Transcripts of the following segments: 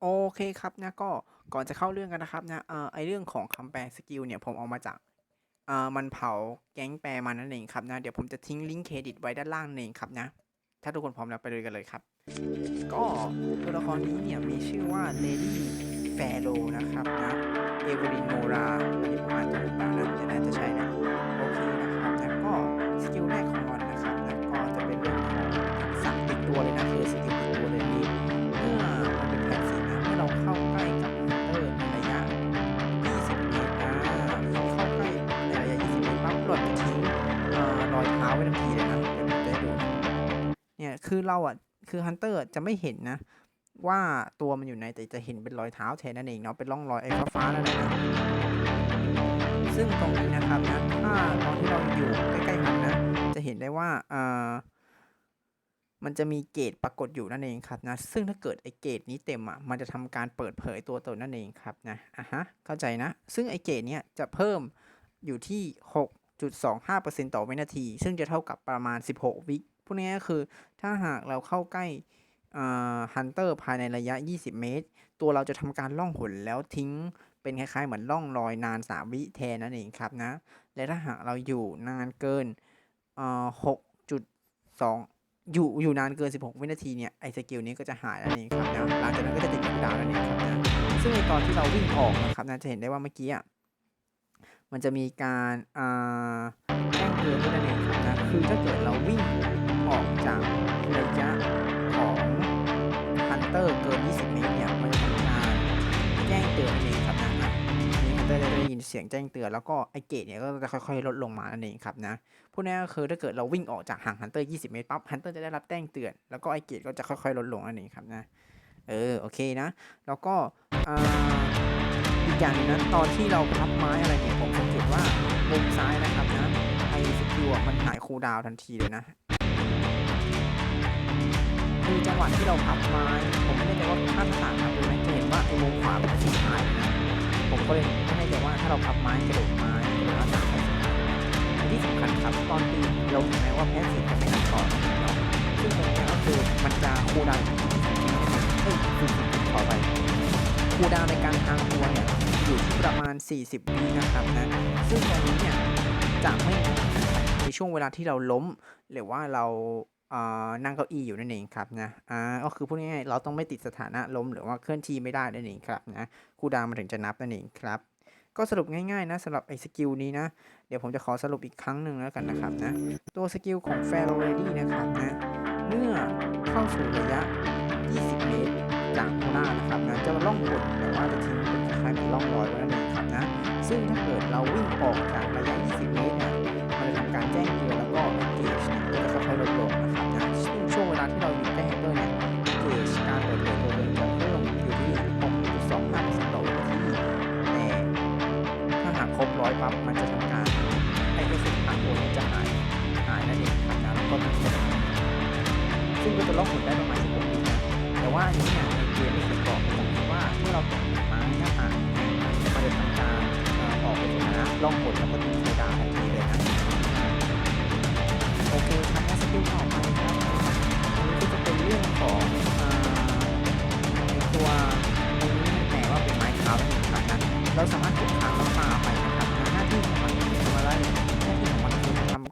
โอเคครับนะก็ก่อนจะเข้าเรื่องกันนะครับนะเอ่อไอเรื่องของคำแปลสกิลเนี่ยผมเอามาจากเอ่อมันเผาแก๊งแปลมานั่นเองครับนะเดี๋ยวผมจะทิ้งลิงก์เครดิตไว้ด้านล่างนั่นเองครับนะ ถ้าทุกคนพร้อมแล้วไปเลยกันเลยครับ ก็ตัวละครนี้เนี่ยมีชื่อว่าเลดี้แฟโรนะครับนะเอเวอรินโนราอันนี้ผมอ่านถูกหรือเปล่านะจะน่าจะใช่นะโอเคนะครับนะก็สกิลแรกของมันนะครับ คือเราอะคือฮันเตอร์จะไม่เห็นนะ ว่าตัวมันอยู่ไหนแต่จะเห็นเป็นรอยเท้าแทนนั่นเองเนาะเป็นร่องรอยไอ้ฟ้าๆนั่นแหละซึ่งตรงนี้นะครับนะถ้าตอนที่เราอยู่ใกล้ๆมันนะ จะเห็นได้ว่าอ่ามันจะมีเกตปรากฏอยู่นั่นเองครับนะ ซึ่งถ้าเกิดไอเกตนี้เต็มอะ มันจะทำการเปิดเผยตัวตนนั่นเองครับนะ อะฮะ เข้าใจนะ ซึ่งไอเกตเนี้ยจะเพิ่มอยู่ที่ 6.25%ต่อวินาที ซึ่งจะเท่ากับประมาณ 16 วิ พวกนี้ก็คือถ้าหากเราเข้าใกล้ฮันเตอร์ภายในระยะ 20 เมตร ตัวเราจะทำการล่องหนแล้วทิ้งเป็นคล้ายๆ เหมือนล่องรอยนาน3วิแทนนั่นเองครับนะ และถ้าหากเราอยู่นานเกินเอ่อ6.2อยู่อยู่นานเกิน 16 วินาทีเนี่ยไอสกิลนี้ก็จะหายนั่นเองครับนะหลังจากนั้นก็จะติดคูลดาวนั่นเองครับนะซึ่งในตอนที่เราวิ่งออกนะครับนะจะเห็นได้ว่าเมื่อกี้อะมันจะมีการแจ้งเตือนด้วยนั่นเองครับนะคือถ้าเกิด จากระยะของฮันเตอร์เกิน 20 เมตรเนี่ยมันจะทำการแจ้งเตือนเองครับนะอะนี้ฮันเตอร์จะได้ยินเสียงแจ้งเตือนแล้วก็ไอเกตเนี่ยก็จะค่อยๆ ลดลงมานั่นเองครับนะพูดง่ายก็คือถ้าเกิดเราวิ่งออกจากห่างฮันเตอร์ 20 เมตรปั๊บฮันเตอร์จะได้รับแจ้งเตือน แล้วก็ไอเกตก็จะค่อยๆ ลดลงนั่นเองครับนะเออโอเคนะ แล้วก็อีกอย่างนึงนะตอนที่เราพับไม้อะไรเนี่ยผมสังเกตว่ามุมซ้ายนะครับนะไอสกิลมันหายคูลดาวทันทีเลยนะ คือจังหวะที่เราพับไม้ผมไม่แน่ใจว่าถ้าต่างครับดูไหมจะเห็นว่าไอมุมขวาเป็นสีหายผมก็เลยไม่แน่ใจว่าถ้าเราพับไม้กระโดดไม้กระโดดหน้าต่างไปสีหายอันที่สำคัญครับตอนตีเราเห็นไหมว่าแพ้สีจะไม่หันก่อนนะซึ่งตรงนี้ก็คือมันจะคูดาวน์อยู่ที่เอ้ยคือขอไปคูดาวน์ในการทางตัวเนี่ยอยู่ที่ประมาณ 40วินะครับนะซึ่งตรงนี้เนี่ยจะไม่ในช่วงเวลาที่เราล้มหรือว่าเรา นั่งเก้าอี้อยู่นั่นเองครับนะอ่าก็คือพูดง่ายๆเราต้องไม่ติดสถานะล้มหรือว่าเคลื่อนที่ไม่ได้นั่นเองครับนะคูลดาวมันถึงจะนับนั่นเองครับ ก็สรุปง่ายๆนะสำหรับไอ้สกิลนี้นะ เดี๋ยวผมจะขอสรุปอีกครั้งหนึ่งแล้วกันนะครับนะ ตัวสกิลของ f a r o Ready นะครับนะ เมื่อเข้าสู่ระยะ 20 เมตรจากหน้านะครับนะจะล่องหนแต่ว่าจะทิ้งเป็นคล้ายๆเป็นล่องรอยไว้นั่นเองครับนะ ซึ่งถ้าเกิดเราวิ่งออกจากระยะ 20 เมตรเนี่ยมันจะทำการแจ้งเตือน รบร้อยปั๊บมันจะทำการไอ้เอฟเฟกต์ทางตัวนี้จะหายหายนั่นเองครับนะแล้วก็ติดเสร็จซึ่งก็จะล็อกหมุนได้ประมาณ16วินะแต่ว่าอันนี้เนี่ยในเกมไม่เขียนบอกผมคิดว่าเมื่อเราตะไม้หน้าต่างมันจะทำการออกไปชนะล่องหนแล้วก็ติดโซดาทันทีเลยนะโอเคครับงั้นสกิลต่อไปครับอันนี้ก็จะเป็นเรื่องของตัวในนี้แปลว่าเป็นไม้เท้านั่นเองครับนะเราสามารถ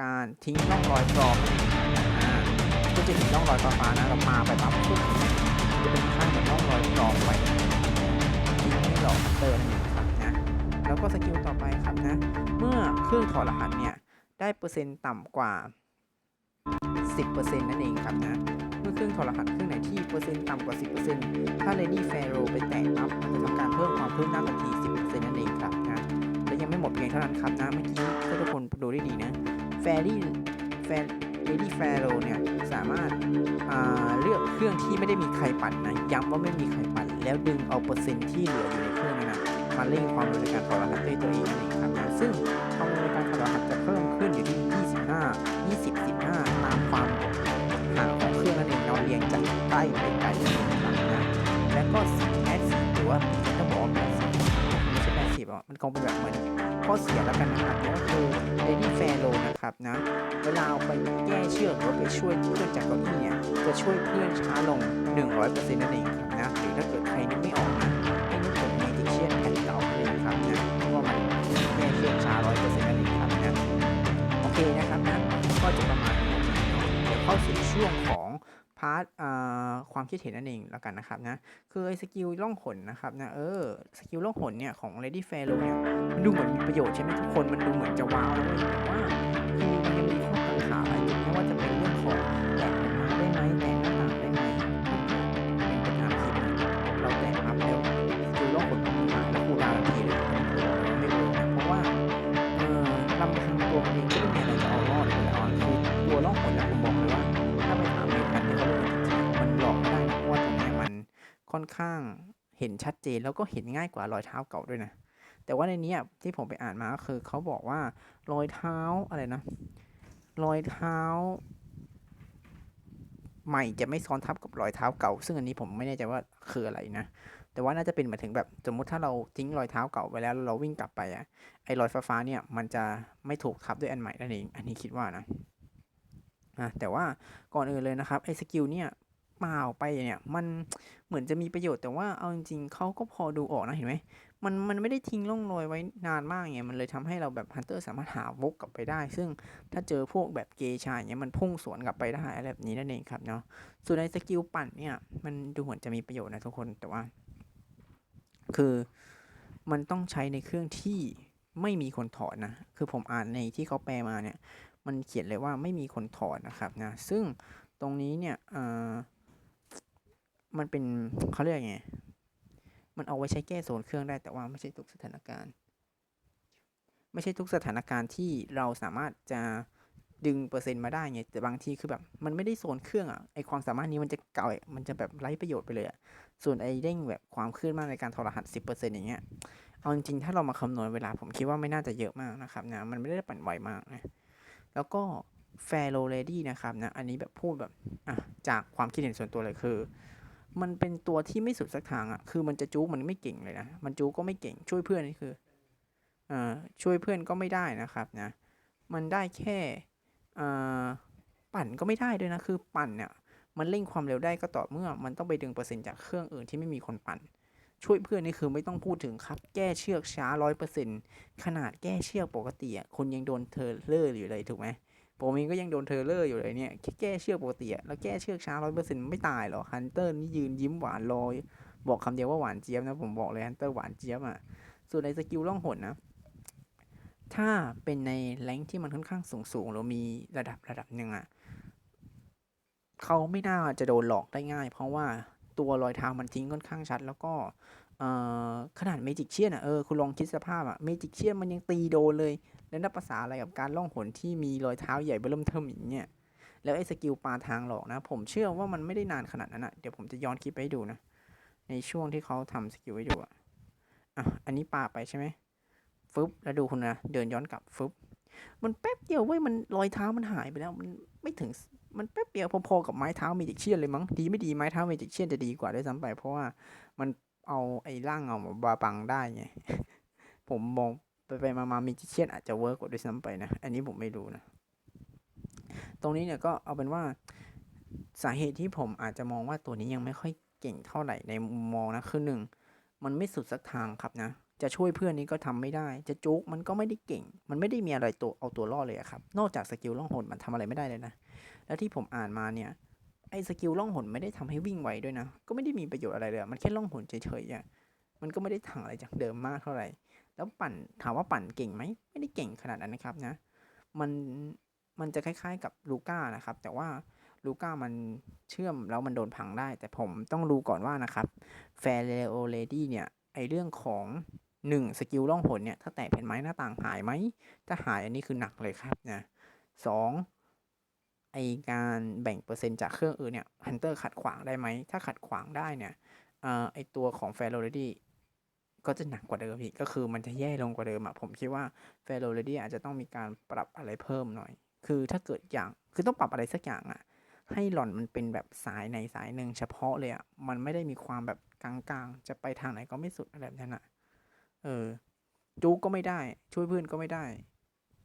การทิ้งร่องรอยปลอมอ่าก็จะเห็นร่องรอยฟ้าๆนะเราปาไปปั๊บปุ๊บจะเป็นข้างเหมือนร่องรอยปลอมไว้ทิ้งให้หลอกเตอร์นั่นเองครับนะแล้วก็สกิลต่อไปครับนะ เมื่อเครื่องถอดรหัสเนี่ยได้เปอร์เซ็นต์ต่ำกว่า 10%นั่นเองครับนะเมื่อเครื่องถอดรหัสเครื่องไหนที่เปอร์เซ็นต์ต่ำกว่า 10%ถ้า Lady Pharaoh ไปแตะปั๊บมันจะทำการเพิ่มความเพิ่มหน้าทันที 10%นั่นเองครับนะและยังไม่หมดเพียงเท่านั้นครับนะเมื่อกี้ถ้าทุกคนดูได้ดีนะ Fairy Fair Lady Pharaoh เนี่ยสามารถาเลือกเครื่องที่ไม่ได้มีใครปั่นนะย้ำว่าไม่มีใครปั่น แล้วดึงเอาเปอร์เซ็นต์ที่เหลืออยู่ในเครื่องนั้นนะมาเร่งความเร็วในการถอดรหัสด้วยตัวเองนั่นเองครับนะซึ่งความเร็วในการถอดรหัสจะเพิ่มขึ้นอยู่ที่ 25 20 15 ตามความห่างของเครื่องนั่นเองเราเรียงจากใกล้ไปไกลนั่นเองครับนะแล้วก็แอสีหรือว่าต้องบอกว่าแอดสีไม่ใช่แอดสีอะมันคงเป็นแบบเหมือนข้อเสียแล้วกันนะครับก็คือ นะเวลาไปแก้เชือกหรือไปช่วยเพื่อนจากเก้าอี้เนี่ยจะช่วยเพื่อนช้าลง 100%นั่นเองครับนะหรือถ้าเกิดใครนึกไม่ออกนะให้นึกถึงไมติเชียนแผ่นเก่าเลยครับนะเพราะว่ามันแก้เชือกช้า 100%นั่นเองครับนะโอเคนะครับนะก็จะประมาณนี้เดี๋ยวเข้าสู่ช่วงของพาร์ท คิดเห็นนั่นเองแล้วกันนะครับนะคือไอ้สกิลล่องหนนะครับนะเออสกิลล่องหนเนี่ยของ Lady f a i r o เนี่ยมันดูเหมือนมีประโยชน์ใช่ไหมทุกคนมันดูเหมือนจะว้าวเลยแต่ว่าคือมันยังมีข้อกังขาอะไรอยู่ไม่ว่าจะเป็น ข้างเห็นชัดเจนแล้วก็เห็นง่ายกว่ารอยเท้าเก่าด้วยนะ แต่ว่าในนี้ที่ผมไปอ่านมาก็คือเขาบอกว่ารอยเท้าอะไรนะ รอยเท้า ใหม่จะไม่ซ้อนทับกับรอยเท้าเก่า ซึ่งอันนี้ผมไม่แน่ใจว่าคืออะไรนะ แต่ว่าน่าจะเป็นหมายถึงแบบสมมุติถ้าเราทิ้งรอยเท้าเก่าไปแล้วเราวิ่งกลับไปอะไอ้รอยฟ้าๆเนี่ยมันจะไม่ถูกทับด้วยอันใหม่นั่นเอง อันนี้คิดว่านะอะแต่ว่าก่อนอื่นเลยนะครับไอ้สกิลเนี่ย ปล่าไปเนี่ยมันเหมือนจะมีประโยชน์แต่ว่าเอาจริงๆเขาก็พอดูออกนะเห็นไหมมันมันไม่ได้ทิ้งร่องรอยไว้นานมากไงมันเลยทำให้เราแบบฮันเตอร์สามารถหาวกกลับไปได้ ซึ่งถ้าเจอพวกแบบเกชาอย่างเงี้ยมันพุ่งสวนกลับไปได้อะไรแบบนี้นั่นเองครับเนาะส่วนในสกิลปั่นเนี่ยมันดูเหมือนจะมีประโยชน์นะทุกคนแต่ว่า คือมันต้องใช้ในเครื่องที่ไม่มีคนถอดนะ คือผมอ่านในที่เขาแปลมาเนี่ย มันเขียนเลยว่าไม่มีคนถอดนะครับนะ ซึ่งตรงนี้เนี่ยอ่อ มันเป็นเขาเรียกไง มันเอาไว้ใช้แก้โซนเครื่องได้แต่ว่าไม่ใช่ทุกสถานการณ์ ไม่ใช่ทุกสถานการณ์ที่เราสามารถจะดึงเปอร์เซ็นต์มาได้ไง แต่บางทีคือแบบมันไม่ได้โซนเครื่องอะไอความสามารถนี้มันจะเก่า มันจะแบบไร้ประโยชน์ไปเลยอะส่วนไอเด้งแบบความเคลื่อนมากในการถอดรหัสสิบเปอร์เซ็นต์อย่างเงี้ย เอาจริงๆถ้าเรามาคำนวณเวลาผมคิดว่าไม่น่าจะเยอะมากนะครับนะ มันไม่ได้ปั่นไหวมากนะ แล้วก็ f a i r o Lady นะครับนะ อันนี้แบบพูดแบบอะจากความคิดเห็นส่วนตัวเลยคือ มันเป็นตัวที่ไม่สุดสักทางอะ คือมันจะจู้มันไม่เก่งเลยนะ มันจู้ก็ไม่เก่ง ช่วยเพื่อนนี่คืออ่าช่วยเพื่อนก็ไม่ได้นะครับนะ มันได้แค่อ่าปั่นก็ไม่ได้ด้วยนะ คือปั่นเนี่ยมันเร่งความเร็วได้ก็ต่อเมื่อ มันต้องไปดึงเปอร์เซ็นต์จากเครื่องอื่นที่ไม่มีคนปั่น ช่วยเพื่อนนี่คือไม่ต้องพูดถึงครับ แก้เชือกช้าร้อยเปอร์เซ็นขนาดแก้เชือกปกติอะคนยังโดนเทอร์เลอร์อยู่เลยถูกไหม ผมเองก็ยังโดนเทอเลอร์อยู่เลยเนี่ยแค่แก้เชือกปกติอะแล้วแก้เชือกช้าร้อยเปอร์เซ็นต์ไม่ตายหรอฮันเตอร์นี่ยืนยิ้มหวานลอย บอกคำเดียวว่าหวานเจี๊ยบนะผมบอกเลยฮันเตอร์หวานเจี๊ยบอะส่วนในสกิลล่องหนนะถ้าเป็นในแรงที่มันค่อนข้างสูงสูงๆหรือมีระดับระดับหนึ่งอะเขาไม่น่าจะโดนหลอกได้ง่าย เพราะว่าตัวรอยเท้ามันทิ้งค่อนข้างชัด แล้วก็ขนาดเมจิกเชียนอะเออคุณลองคิดสภาพอะเมจิกเชียนมันยังตีโดนเลย แล้วนับภาษาอะไรกับการล่องหนที่มีรอยเท้าใหญ่เบิ่มเทิมอย่างเงี้ยแล้วไอ้สกิลปลาทางหลอกนะ ผมเชื่อว่ามันไม่ได้นานขนาดนั้นอะเดี๋ยวผมจะย้อนคลิปไปดูนะ ในช่วงที่เขาทำสกิลให้ดูอะอะอันนี้ปลาไปใช่ไหมฟึบแล้วดูคุณนะเดินย้อนกลับฟึบมันแป๊บเดียวเว้ยมันรอยเท้ามันหายไปแล้วมันไม่ถึงมันแป๊บเดียวพอๆกับไม้เท้าเมจิกเชียนเลยมั้งดีไม่ดีไม้เท้าเมจิกเชียนจะดีกว่าด้วยซ้ำไป เพราะว่ามันเอาไอ้ร่างเงามาบาบังได้ไงผมมอง ไปไปมามาเมจิเชียนอาจจะเวิร์กกว่าด้วยซ้ำไปนะ อันนี้ผมไม่รู้นะ ตรงนี้เนี่ยก็เอาเป็นว่าสาเหตุที่ผมอาจจะมองว่าตัวนี้ยังไม่ค่อยเก่งเท่าไหร่ในมุมมองนะคือหนึ่งมันไม่สุดสักทางครับนะ จะช่วยเพื่อนนี้ก็ทำไม่ได้ จะจุกมันก็ไม่ได้เก่ง มันไม่ได้มีอะไรตัวเอาตัวรอดเลยครับ นอกจากสกิลล่องหนมันทำอะไรไม่ได้เลยนะ แล้วที่ผมอ่านมาเนี่ยไอ้สกิลล่องหนไม่ได้ทำให้วิ่งไวด้วยนะ ก็ไม่ได้มีประโยชน์อะไรเลย มันแค่ล่องหนเฉยๆอะมันก็ไม่ได้ถังอะไรจากเดิมมากเท่าไหร่ แล้วปั่นถามว่าปั่นเก่งไหมไม่ได้เก่งขนาดนั้นนะครับนะ มันมันจะคล้ายๆกับลูก้านะครับ แต่ว่าลูก้ามันเชื่อมแล้วมันโดนพังได้ แต่ผมต้องรู้ก่อนว่านะครับแฟร์เรโอเลดี้เนี่ยไอเรื่องของหนึ่งสกิลล่องหนเนี่ยถ้าแตะแผ่นไม้หน้าต่างหายไหมถ้าหายอันนี้คือหนักเลยครับนะสองไอการแบ่งเปอร์เซ็นต์จากเครื่องอื่นเนี่ยฮันเตอร์ขัดขวางได้ไหม ถ้าขัดขวางได้เนี่ยเอ่อไอตัวของแฟร์เรโอเลดี้ ก็จะหนักกว่าเดิมอีกก็คือมันจะแย่ลงกว่าเดิมอะผมคิดว่าเฟโ o เ e ดี้อาจจะต้องมีการปรับอะไรเพิ่มหน่อย คือถ้าเกิดอย่างคือต้องปรับอะไรสักอย่างอะให้หล่อนมันเป็นแบบสายในสายหนึ่งเฉพาะเลยอะมันไม่ได้มีความแบบกลางๆ จะไปทางไหนก็ไม่สุดอะไรแบบนั้นอะเออจูก็ไม่ได้ ช่วยเพื่อนก็ไม่ได้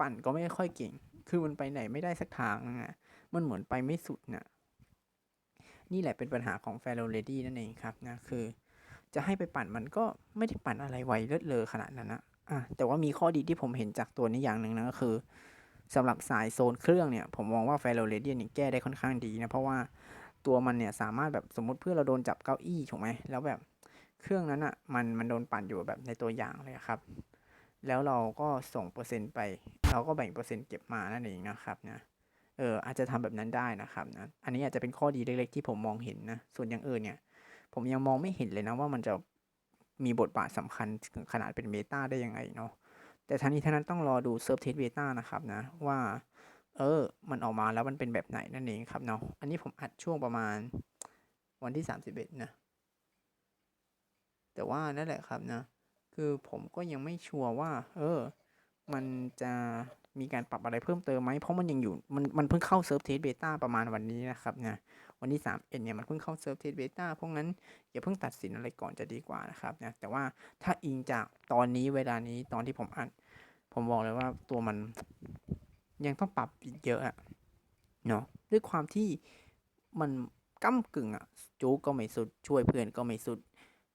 ปั่นก็ไม่ค่อยเก่ง คือมันไปไหนไม่ได้สักทางนึงอะมันเหมือนไปไม่สุดน่ะนี่แหละเป็นปัญหาของแฟโ o เ e ดี้นั่นเองครับนะคือ จะให้ไปปั่นมันก็ไม่ได้ปั่นอะไรไวเลิศเลอขนาดนั้นนะอะแต่ว่ามีข้อดีที่ผมเห็นจากตัวนี้อย่างหนึ่งนะก็คือสำหรับสายโซนเครื่องเนี่ยผมมองว่า f a r o Radiant เนี่ยแก้ได้ค่อนข้างดีนะเพราะว่าตัวมันเนี่ยสามารถแบบสมมติเพื่อเราโดนจับเก้าอี้ถูกไหมแล้วแบบเครื่องนั้นอะ่ะมันมันโดนปั่นอยู่แบบในตัวอย่างเลยครับ แล้วเราก็ส่งเปอร์เซ็นต์ไป เราก็แบ่งเปอร์เซ็นต์เก็บมานั่นเองนะครับนะเอออาจจะทำแบบนั้นได้นะครับนะอันนี้อาจจะเป็นข้อดีเล็กๆที่ผมมองเห็นนะส่วนอย่างอื่นเนี่ย ผมยังมองไม่เห็นเลยนะว่ามันจะมีบทบาทสำคัญถึงขนาดเป็นเมตาได้ยังไงเนาะแต่ทั้งนี้ทั้งนั้นต้องรอดูเซิร์ฟเทสเบต้านะครับนะว่า เออ มันออกมาแล้วมันเป็นแบบไหนนั่นเองครับเนาะอันนี้ผมอัดช่วงประมาณวันที่ 31 นะ แต่ว่านั่นแหละครับนะ คือผมก็ยังไม่ชัวร์ว่า เออ มันจะมีการปรับอะไรเพิ่มเติมไหมเพราะมันยังอยู่มันมันเพิ่งเข้าเซิร์ฟเทสเบต้าประมาณวันนี้นะครับนะ วันที่3เอ็นเนี่ยมันเพิ่งเข้าเซิร์ฟเทสเบต้าเพราะงั้นอย่าเพิ่งตัดสินอะไรก่อนจะดีกว่านะครับนะแต่ว่าถ้าอิงจากตอนนี้เวลานี้ตอนที่ผมอ่านผมบอกเลยว่าตัวมันยังต้องปรับอีกเยอะอะเนาะด้วยความที่มันก้ากึ่งอะจูก็ไม่สุด ช่วยเพื่อนก็ไม่สุด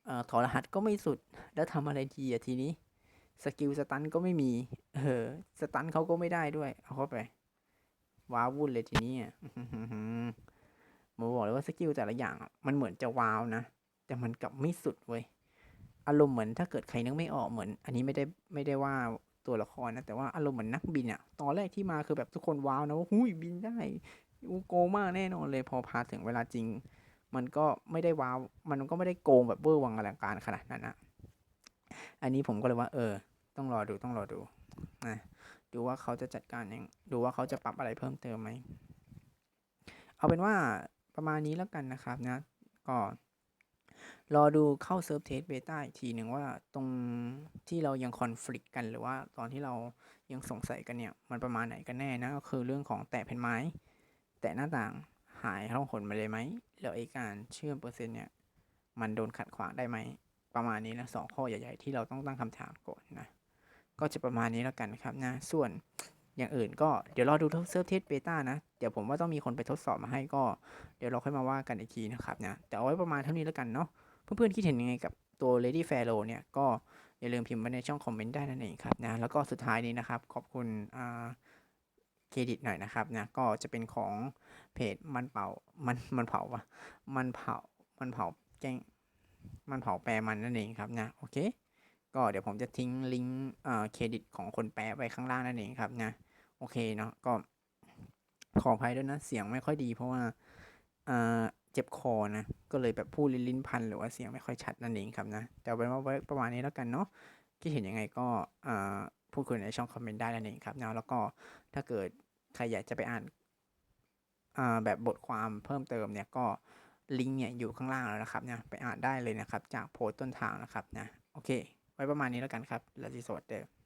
อถอดรหัสก็ไม่สุด แล้วทำอะไรทีอะทีนี้สกิลสตันก็ไม่มี เออสตันเขาก็ไม่ได้ด้วย เอาเข้าไปว้าวุ่นเลยทีนี้อะ ผมบอกเลยว่าสกิลแต่ละอย่างมันเหมือนจะว้าวนะ แต่มันกลับไม่สุดเว้ย อารมณ์เหมือนถ้าเกิดใครนึกไม่ออกเหมือน อันนี้ไม่ได้ไม่ได้ว่าตัวละครนะ แต่ว่าอารมณ์เหมือนนักบินอะตอนแรกที่มาคือแบบทุกคนว้าวนะว่าหุยบินได้อูโกงมากแน่นอนเลยพอพาถึงเวลาจริง มันก็ไม่ได้ว้าว มันก็ไม่ได้โกงแบบเวอร์วังอลังการขนาดนั้นนะอันนี้ผมก็เลยว่า เออ ต้องรอดูต้องรอดูนะดูว่าเขาจะจัดการยังดูว่าเขาจะปรับอะไรเพิ่มเติมไหมเอาเป็นว่า ประมาณนี้แล้วกันนะครับนะก็รอดูเข้าเซิร์ฟเทสเบต้าอีกทีหนึ่งว่าตรงที่เรายังคอน FLICT กันหรือว่าตอนที่เรายังสงสัยกันเนี่ย มันประมาณไหนกันแน่นะก็คือเรื่องของแตะแผ่นไม้ แตะหน้าต่างหายท้องหนมาเลยไหมแล้วไอ้การเชื่อมเปอร์เซ็นต์เนี่ย มันโดนขัดขวางได้ไหม ประมาณนี้นะสองข้อใหญ่ ๆ ที่เราต้องตั้งคำถามก่อนนะ ก็จะประมาณนี้แล้วกันครับนะ ส่วนอย่างอื่นก็เดี๋ยวรอดูเซิร์ฟเทสเบต้านะ เดี๋ยวผมว่าต้องมีคนไปทดสอบมาให้ก็ เดี๋ยวเราค่อยมาว่ากันอีกทีนะครับนะแต่เอาไว้ประมาณเท่านี้แล้วกันเนาะเพื่อนๆคิดเห็นยังไงกับตัว Lady f a r o เนี่ยก็อย่าลืมพิมพ์ไว้ในช่องคอมเมนต์ได้นั่นเองครับนะแล้วก็สุดท้ายนี้นะครับ ขอบคุณเครดิตหน่อยนะครับนะก็จะเป็นของเพจมันเผามันมันเผาวะมันเผามันเผาแกงมันเผาแปลมันนั่นเองครับนะโอเค ก็เดี๋ยวผมจะทิ้งลิงก์เครดิตของคนแปลไว้ข้างล่างนั่นเองครับนะโอเคเนาะก็ ขออภัยด้วยนะ เสียงไม่ค่อยดีเพราะว่าเจ็บคอนะ ก็เลยแบบพูดลิ้นพันหรือว่าเสียงไม่ค่อยชัดนั่นเองครับนะแต่เป็นว่าไว้ประมาณนี้แล้วกันเนาะคิดเห็นยังไงก็พูดคุยในช่องคอมเมนต์ได้นั่นเองครับนะแล้วก็ถ้าเกิดใครอยากจะไปอ่านแบบบทความเพิ่มเติมเนี่ยก็ลิงก์เนี่ยอยู่ข้างล่างแล้วนะครับเนี่ยไปอ่านได้เลยนะครับ จากโพสต์ต้นทางนะครับนะโอเค ไว้ประมาณนี้แล้วกันครับและที่สวัสดี